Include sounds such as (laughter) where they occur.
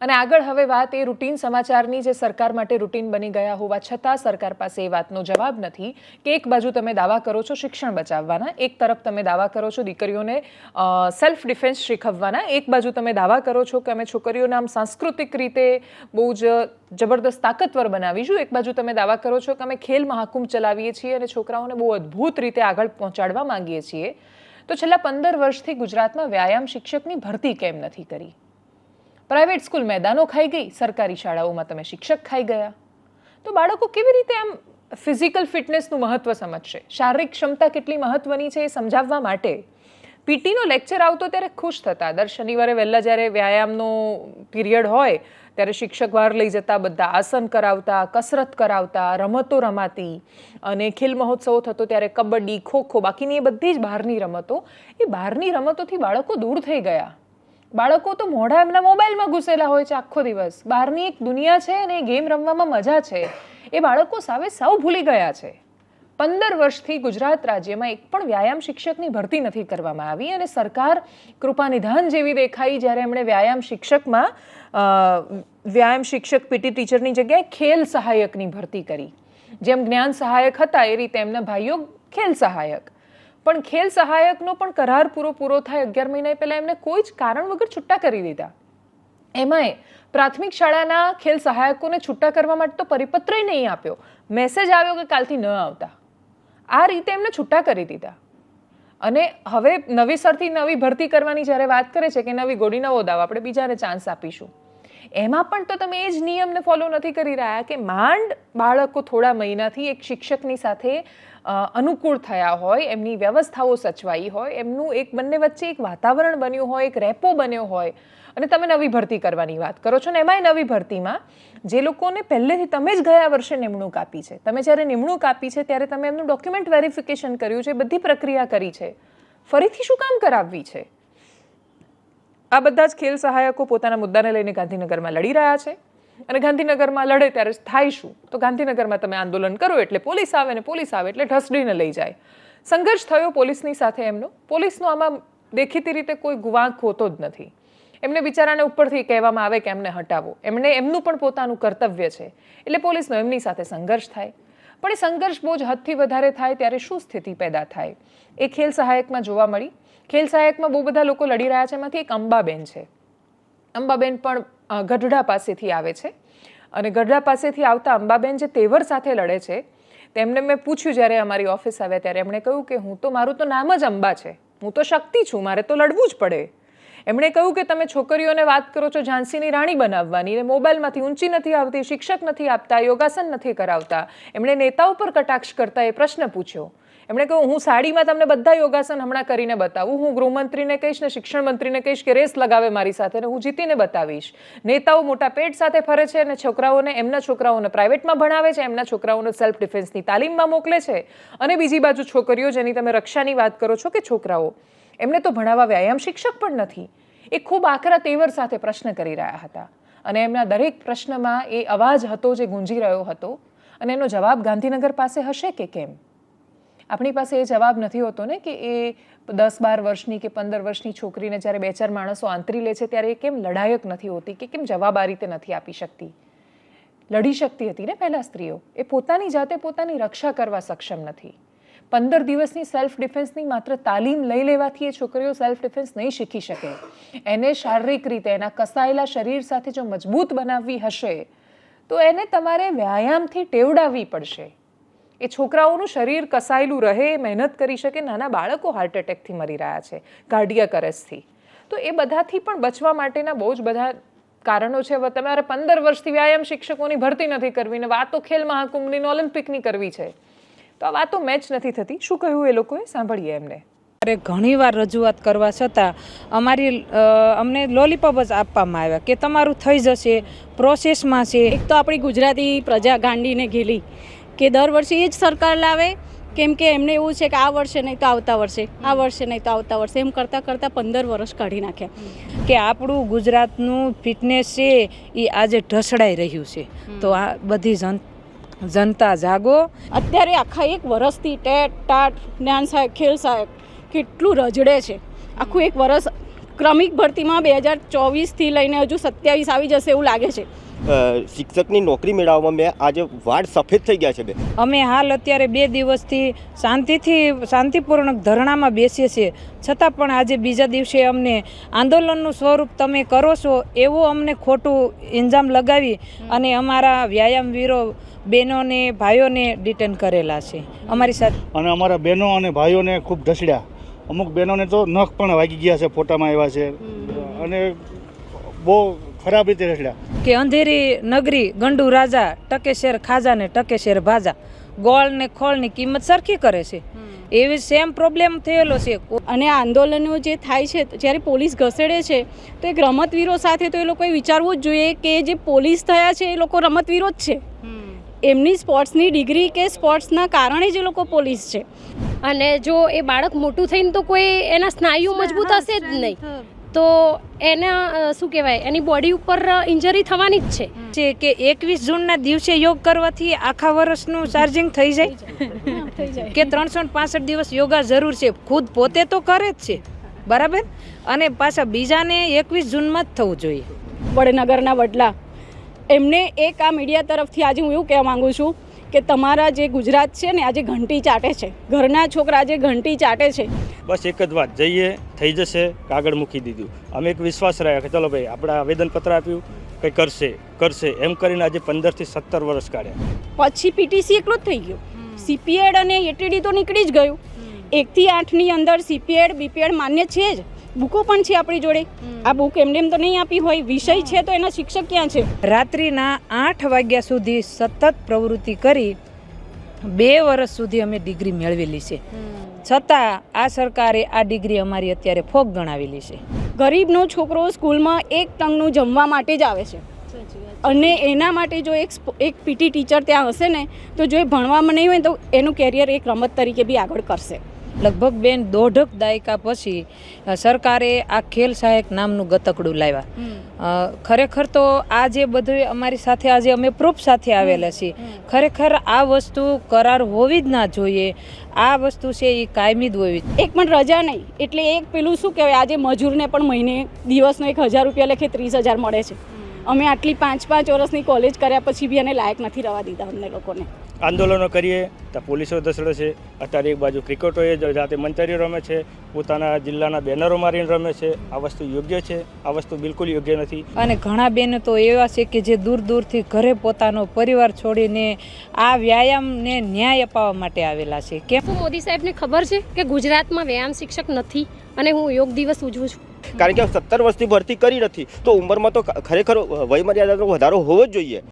અને આગળ હવે વાત એ રૂટીન સમાચારની જે સરકાર માટે રૂટીન બની ગયા હોવા છતાં સરકાર પાસે એ વાતનો જવાબ નથી કે એક બાજુ તમે દાવા કરો છો શિક્ષણ બચાવવાના, એક તરફ તમે દાવા કરો છો દીકરીઓને સેલ્ફ ડિફેન્સ શીખવવાના, એક બાજુ તમે દાવા કરો છો કે અમે છોકરીઓને આમ સાંસ્કૃતિક રીતે બહુ જ જબરદસ્ત તાકતવર બનાવીશું, એક બાજુ તમે દાવા કરો છો કે અમે ખેલ મહાકુંભ ચલાવીએ છીએ અને છોકરાઓને બહુ અદ્ભુત રીતે આગળ પહોંચાડવા માંગીએ છીએ. તો છેલ્લા પંદર વર્ષથી ગુજરાતમાં વ્યાયામ શિક્ષકની ભરતી કેમ નથી કરી? પ્રાઇવેટ સ્કૂલ મેદાનો ખાઈ ગઈ, સરકારી શાળાઓમાં તમે શિક્ષક ખાઈ ગયા. તો બાળકો કેવી રીતે આમ ફિઝિકલ ફિટનેસનું મહત્વ સમજશે? શારીરિક ક્ષમતા કેટલી મહત્વની છે એ સમજાવવા માટે પીટીનો લેક્ચર આવતો ત્યારે ખુશ થતા. દર શનિવારે વહેલા જ્યારે વ્યાયામનો પીરિયડ હોય, ત્યારે શિક્ષક બહાર લઈ જતા, બધા આસન કરાવતા, કસરત કરાવતા, રમતો રમાતી અને ખેલ મહોત્સવ થતો ત્યારે કબડ્ડી, ખોખો, બાકીની એ બધી જ બહારની રમતો, એ બહારની રમતોથી બાળકો દૂર થઈ ગયા. બાળકો તો મોઢા એમના મોબાઈલમાં ઘૂસેલા હોય છે આખો દિવસ. બહારની એક દુનિયા છે અને એ ગેમ રમવામાં મજા છે. એ બાળકો સાવે સાવ ભૂલી ગયા છે. પંદર વર્ષથી ગુજરાત રાજ્યમાં એક પણ વ્યાયામ શિક્ષકની ભરતી નથી કરવામાં આવી અને સરકાર કૃપાનિધાન જેવી દેખાઈ જ્યારે એમણે વ્યાયામ શિક્ષકમાં વ્યાયામ શિક્ષક પીટી ટીચરની જગ્યાએ ખેલ સહાયકની ભરતી કરી. જેમ જ્ઞાન સહાયક હતા એ રીતે એમના ભાઈઓ ખેલ સહાયક. પણ ખેલ સહાયકનો પણ કરાર પૂરો પૂરો થાય અગિયાર મહિના પહેલાં એમને કોઈ જ કારણ વગર છૂટા કરી દીધા. એમાંય પ્રાથમિક શાળાના ખેલ સહાયકોને છૂટા કરવા માટે તો પરિપત્રય નહીં આપ્યો. મેસેજ આવ્યો કે કાલથી ન આવતા. આ રીતે એમને છૂટા કરી દીધા. અને હવે નવી સરથી નવી ભરતી કરવાની જ્યારે વાત કરે છે કે નવી ગોળી નવો દાવ આપણે બીજાને ચાન્સ આપીશું. એમાં પણ તો તમે એ જ નિયમને ફોલો નથી કરી રહ્યા કે માંડ બાળકો થોડા મહિનાથી એક શિક્ષકની સાથે અનુકૂળ થયા હોય, એમની વ્યવસ્થાઓ સચવાઈ હોય, એમનું એક બંને વચ્ચે એક વાતાવરણ બન્યું હોય, એક રેપો બન્યો હોય, અને તમે નવી ભરતી કરવાની વાત કરો છો. ને એમાંય નવી ભરતીમાં જે લોકોને પહેલેથી તમે જ ગયા વર્ષે નિમણૂક આપી છે. તમે જ્યારે નિમણૂક આપી છે, ત્યારે તમે એમનું ડોક્યુમેન્ટ વેરિફિકેશન કર્યું છે, બધી પ્રક્રિયા કરી છે. ફરીથી શું કામ કરાવવી છે? આ બધા જ ખેલ સહાયકો પોતાના મુદ્દાને લઈને ગાંધીનગરમાં લડી રહ્યા છે. અને ગાંધીનગરમાં લડે ત્યારે થાય શું? તો ગાંધીનગરમાં તમે આંદોલન કરો એટલે પોલીસ આવે ને પોલીસ આવે એટલે ઢસડીને લઈ જાય. સંઘર્ષ થયો પોલીસની સાથે એમનો. પોલીસનો આમાં દેખીતી રીતે કોઈ ગુવાંક હોતો જ નથી. એમને બિચારાને ઉપરથી કહેવામાં આવે કે એમને હટાવો. એમને એમનું પણ પોતાનું કર્તવ્ય છે. એટલે પોલીસનો એમની સાથે સંઘર્ષ થાય. પણ એ સંઘર્ષ બહુ જ હદથી વધારે થાય ત્યારે શું સ્થિતિ પેદા થાય? એ ખેલ સહાયકમાં જોવા મળી. ખેલ સહાયકમાં બહુ બધા લોકો લડી રહ્યા છે. એમાંથી એક અંબાબેન છે. અંબાબેન પણ ગઢડા પાસેથી આવે છે. અને ગઢડા પાસેથી આવતા અંબાબેન જે તેવર સાથે લડે છે, તેમને મેં પૂછ્યું જ્યારે અમારી ઓફિસ આવ્યા ત્યારે. એમણે કહ્યું કે, હું તો, મારું તો નામ જ અંબા છે. હું તો શક્તિ છું. મારે તો લડવું જ પડે. એમણે કહ્યું કે તમે છોકરીઓને વાત કરો છો ઝાંસીની રાણી બનાવવાની ને મોબાઈલમાંથી ઊંચી નથી આવતી, શિક્ષક નથી આપતા, યોગાસન નથી કરાવતા. એમણે નેતાઓ પર કટાક્ષ કરતા એ પ્રશ્ન પૂછ્યો. એમણે કહ્યું, હું સાડીમાં તમને બધા યોગાસન હમણાં કરીને બતાવું. હું ગૃહમંત્રીને કહીશ ને શિક્ષણ મંત્રીને કહીશ કે રેસ લગાવે મારી સાથે ને હું જીતીને બતાવીશ. નેતાઓ મોટા પેટ સાથે ફરે છે અને છોકરાઓને એમના છોકરાઓને પ્રાઇવેટમાં ભણાવે છે, એમના છોકરાઓને સેલ્ફ ડિફેન્સની તાલીમમાં મોકલે છે. અને બીજી બાજુ છોકરીઓ જેની તમે રક્ષાની વાત કરો છો કે છોકરાઓ એમને તો ભણાવવા વ્યાયામ શિક્ષક પણ નથી. એ ખૂબ આકરા તેવર સાથે પ્રશ્ન કરી રહ્યા હતા. અને એમના દરેક પ્રશ્નમાં એ અવાજ હતો જે ગુંજી રહ્યો હતો. અને એનો જવાબ ગાંધીનગર પાસે હશે કે કેમ? આપણી પાસે એ જવાબ નથી હોતો ને કે એ દસ બાર વર્ષની કે પંદર વર્ષની છોકરીને જ્યારે બે ચાર માણસો આંતરી લે છે ત્યારે એ કેમ લડાયક નથી હોતી કે કેમ જવાબ આ રીતે નથી આપી શકતી? લડી શકતી હતી ને પહેલાં સ્ત્રીઓ. એ પોતાની જાતે પોતાની રક્ષા કરવા સક્ષમ નથી. પંદર દિવસની સેલ્ફ ડિફેન્સની માત્ર તાલીમ લઈ લેવાથી એ છોકરીઓ સેલ્ફ ડિફેન્સ નહીં શીખી શકે. એને શારીરિક રીતે, એના કસાયેલા શરીર સાથે જો મજબૂત બનાવવી હશે, તો એને તમારે વ્યાયામથી ટેવડાવવી પડશે. એ છોકરાઓનું શરીર કસાયેલું રહે, મહેનત કરી શકે, નાના બાળકો હાર્ટ એટેકથી મરી રહ્યા છે કાર્ડિયક અરેસ્ટથી તો એ બધાથી પણ બચવા માટેના બહુ જ બધા કારણો છે. હવે તમારે પંદર વર્ષથી વ્યાયામ શિક્ષકોની ભરતી નથી કરવી ને વાતો ખેલ મહાકુંભની ઓલિમ્પિકની કરવી છે. તો આ વાતો મેચ નથી થતી. શું કહ્યું એ લોકોએ? સાંભળીએ એમને. અરે, ઘણીવાર રજૂઆત કરવા છતાં અમારી અમને લોલીપોપ જ આપવામાં આવ્યા કે તમારું થઈ જશે પ્રોસેસમાં છે. એક તો આપણી ગુજરાતી પ્રજા ગાંડીને ઘેલી કે દર વર્ષે એ જ સરકાર લાવે, કેમ કે એમને એવું છે કે આ વર્ષે નહીં તો આવતા વર્ષે, આ વર્ષે નહીં તો આવતા વર્ષે, એમ કરતાં કરતાં પંદર વર્ષ કાઢી નાખ્યા. કે આપણું ગુજરાતનું ફિટનેસ છે, એ આજે ઢસડાઈ રહ્યું છે. તો આ બધી જન જનતા જાગો. અત્યારે આખા એક વર્ષથી ટેટ ટાટ જ્ઞાન સાહેબ ખેલ સાહેબ કેટલું રજડે છે. આખું એક વર્ષ ક્રમિક ભરતીમાં બે હજાર ચોવીસથી લઈને હજુ સત્યાવીસ આવી જશે એવું લાગે છે. શિક્ષકની નોકરી મેળવવામાં મેં આજે વાળ સફેદ થઈ ગયા છે બે. અમે હાલ અત્યારે બે દિવસથી શાંતિથી શાંતિપૂર્ણક ધરણામાં બેસીએ છીએ. છતાં પણ આજે બીજા દિવસે અમને આંદોલનનું સ્વરૂપ તમે કરો છો એવું અમને ખોટું ઇન્જામ લગાવી અને અમારા વ્યાયામવીરો બહેનોને ભાઈઓને ડિટેન કરેલા છે. અમારી સાથે અને અમારા બહેનો અને ભાઈઓને ખૂબ ઢસડ્યા અમુક બહેનોને તો નખ પણ વાગી ગયા છે ફોટામાં આવ્યા છે. અને બહુ ખરાબ રીતે ઢસડ્યા કે અંધેરી નગરી ગંડુ રાજા ટકે શેર ખાજા ને ટકે શેર ભાજા ગોળ ને ખોળની કિંમત સરખી કરે છે. એવી સેમ પ્રોબ્લેમ થયેલો છે. અને આંદોલનો જે થાય છે જ્યારે પોલીસ ઘસેડે છે તો એક રમતવીરો સાથે તો એ લોકોએ વિચારવું જ જોઈએ કે જે પોલીસ થયા છે એ લોકો રમતવીરો જ છે. એમની સ્પોર્ટ્સની ડિગ્રી કે સ્પોર્ટ્સના કારણે જ એ લોકો પોલીસ છે. અને જો એ બાળક મોટું થઈને તો કોઈ એના સ્નાયુ મજબૂત હશે જ નહીં. તો એના શું કહેવાય એની બોડી ઉપર ઇન્જરી થવાની જ છે. છે કે એકવીસ જૂનના દિવસે યોગ કરવાથી આખા વર્ષનું ચાર્જિંગ થઈ જાય. થઈ જાય. (laughs) કે ત્રણસો પાસઠ દિવસ યોગા જરૂર છે. ખુદ પોતે તો કરે જ છે. બરાબર? અને પાછા બીજાને એકવીસ જૂનમાં જ થવું જોઈએ. વડનગરના વડલા એમને એક આ મીડિયા તરફથી આજે હું એવું કહેવા માગું છું કે તમારા જે ગુજરાત છે ને આજે ઘંટી ચાટે છે ઘરના છોકરા આજે ઘંટી ચાટે છે. બસ એક જ વાત જઈએ થઈ જશે કાગળ મૂકી દીધું. અમે એક વિશ્વાસ રહ્યા કે ચલો ભાઈ આપણે આવેદનપત્ર આપ્યું કંઈ કરશે કરશે. એમ કરીને આજે પંદરથી સત્તર વર્ષ કાઢ્યા. પછી પીટીસી એકલો જ થઈ ગયો. સીપીએડ અને એટીડી તો નીકળી જ ગયું. એકથી આઠની અંદર સીપીએડ બીપીએડ માન્ય છે જ. બુકો પણ છે આપણી જોડે. આ બુક એમને એમ તો નહીં આપી હોય વિષય છે તો એના શિક્ષક ક્યાં છે? રાત્રિના આઠ વાગ્યા સુધી સતત પ્રવૃત્તિ કરી બે વર્ષ સુધી અમે ડિગ્રી મેળવેલી છે. છતાં આ સરકારે આ ડિગ્રી અમારી અત્યારે ફોક ગણાવેલી છે. ગરીબનો છોકરો સ્કૂલમાં એક ટંગનું જમવા માટે જ આવે છે. અને એના માટે જો એક એક પીટી ટીચર ત્યાં હશે ને તો જો એ ભણવામાં નહીં હોય તો એનું કેરિયર એક રમત તરીકે બી આગળ કરશે. લગભગ બેન દોઢક દાયકા પછી સરકારે આ ખેલ સહાયક નામનું ગતકડું લાવ્યા. ખરેખર તો આ જે બધું અમારી સાથે આજે અમે પ્રૂફ સાથે આવેલા છીએ. ખરેખર આ વસ્તુ કરાર હોવી જ ના જોઈએ. આ વસ્તુ છે એ કાયમી જ હોવી એક પણ રજા નહીં. એટલે એક પેલું શું કહેવાય આજે મજૂરને પણ મહિને દિવસનો એક હજાર રૂપિયા લેખે ત્રીસ હજાર મળે છે. અમે આટલી પાંચ પાંચ વર્ષની કોલેજ કર્યા પછી બી એને લાયક નથી રહેવા દીધા અમને લોકોને. આંદોલનો કરીએ તો પોલીસો દસડે છે અત્યારે એક બાજુ ક્રિકેટોએ જ જાતે મંતરીઓ રમે છે પોતાના જિલ્લાના બેનરો મારીને રમે છે આ વસ્તુ યોગ્ય છે? આ વસ્તુ બિલકુલ યોગ્ય નથી. અને ઘણા બેન તો એવા છે કે જે દૂર દૂરથી ઘરે પોતાનો પરિવાર છોડીને આ વ્યાયામને ન્યાય અપાવવા માટે આવેલા છે. કેમ? મોદી સાહેબને ખબર છે કે ગુજરાતમાં વ્યાયામ શિક્ષક નથી અને હું યોગ દિવસ ઉજવું છું? કારણ કે સત્તર વર્ષથી ભરતી કરી નથી. તો ઉંમરમાં તો ખરેખર વયમર્યાદાનો વધારો હોવો જ જોઈએ.